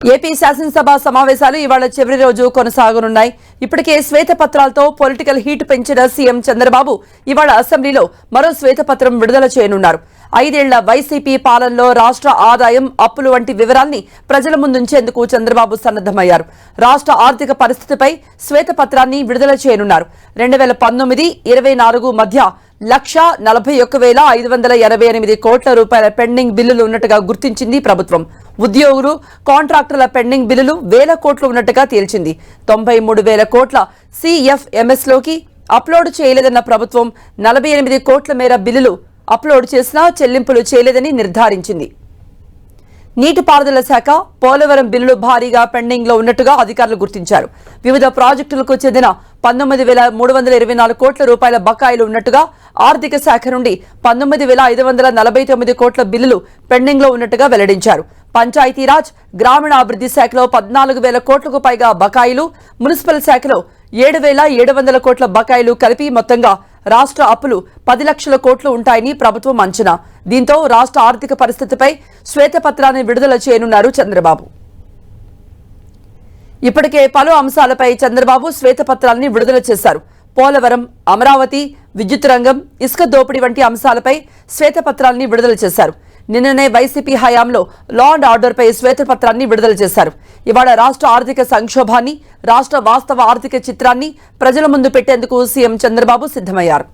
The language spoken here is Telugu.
ఏపీ శాసనసభ సమావేశాలు ఇవాళ చివరి రోజు కొనసాగనున్నాయి. ఇప్పటికే శ్వేతపత్రాలతో పొలిటికల్ హీట్ పెంచిన సీఎం చంద్రబాబు ఇవాళ అసెంబ్లీలో మరో శ్వేతపత్రం విడుదల చేయనున్నారు. ఐదేళ్ళ వైసీపీ పాలనలో రాష్ట్ర ఆదాయం అప్పులు వంటి వివరాల్ని ప్రజల ముందుంచేందుకు చంద్రబాబు సన్నద్దమయ్యారు రాష్ట్ర ఆర్థిక పరిస్థితిపై శ్వేతపత్రాన్ని విడుదల చేయనున్నారు. రెండు వేల పంతొమ్మిది ఇరవై నాలుగు మధ్య లక్ష నలభై ఒక్క వేల ఐదు వందల ఎనభై ఎనిమిది కోట్ల రూపాయల పెండింగ్ బిల్లులు ఉన్నట్టుగా గుర్తించింది ప్రభుత్వం. ఉద్యోగులు కాంట్రాక్టర్ల పెండింగ్ బిల్లులు వేల కోట్లు ఉన్నట్టుగా తేల్చింది. తొంభై మూడు వేల కోట్ల సిఎఫ్ఎంఎస్లోకి అప్లోడ్ చేయలేదన్న ప్రభుత్వం నలభై ఎనిమిది కోట్ల మేర బిల్లులు అప్లోడ్ చేసినా చెల్లింపులు చేయలేదని నిర్ధారించింది. నీటిపారుదల శాఖ పోలవరం బిల్లులు భారీగా పెండింగ్లో ఉన్నట్టుగా అధికారులు గుర్తించారు. వివిధ ప్రాజెక్టులకు చెందిన పంతొమ్మిది వేల మూడు వందల ఇరవై నాలుగు కోట్ల రూపాయల బకాయిలు ఉన్నట్టుగా ఆర్థిక శాఖ నుండి పంతొమ్మిది వేల ఐదు వందల నలభై తొమ్మిది కోట్ల బిల్లులు పెండింగ్లో ఉన్నట్టుగా వెల్లడించారు. పంచాయతీరాజ్ గ్రామీణాభివృద్ధి శాఖలో పద్నాలుగు వేల కోట్లకు పైగా బకాయిలు మున్సిపల్ శాఖలో ఏడు వేల ఏడు వందల కోట్ల బకాయిలు కలిపి మొత్తంగా రాష్ట్ర అప్పులు పది లక్షల కోట్లు ఉంటాయని ప్రభుత్వం అంచనా. దీంతో రాష్ట్ర ఆర్థిక పరిస్థితిపై శ్వేతపత్రాన్ని విడుదల చేయనున్నారు చంద్రబాబు. ఇప్పటికే పలు అంశాలపై చంద్రబాబు శ్వేతపత్రాన్ని విడుదల చేశారు. పోలవరం అమరావతి విద్యుత్ రంగం ఇసుక దోపిడీ వంటి అంశాలపై శ్వేతపత్రాల్ని విడుదల చేశారు. నిన్ననే వైసీపీ హయాంలో లా అండ్ ఆర్డర్పై శ్వేతపత్రాన్ని విడుదల చేశారు. ఇవాళ రాష్ట్ర ఆర్థిక సంక్షోభాన్ని రాష్ట్ర వాస్తవ ఆర్థిక చిత్రాన్ని ప్రజల ముందు పెట్టేందుకు సీఎం చంద్రబాబు సిద్ధమయ్యారు.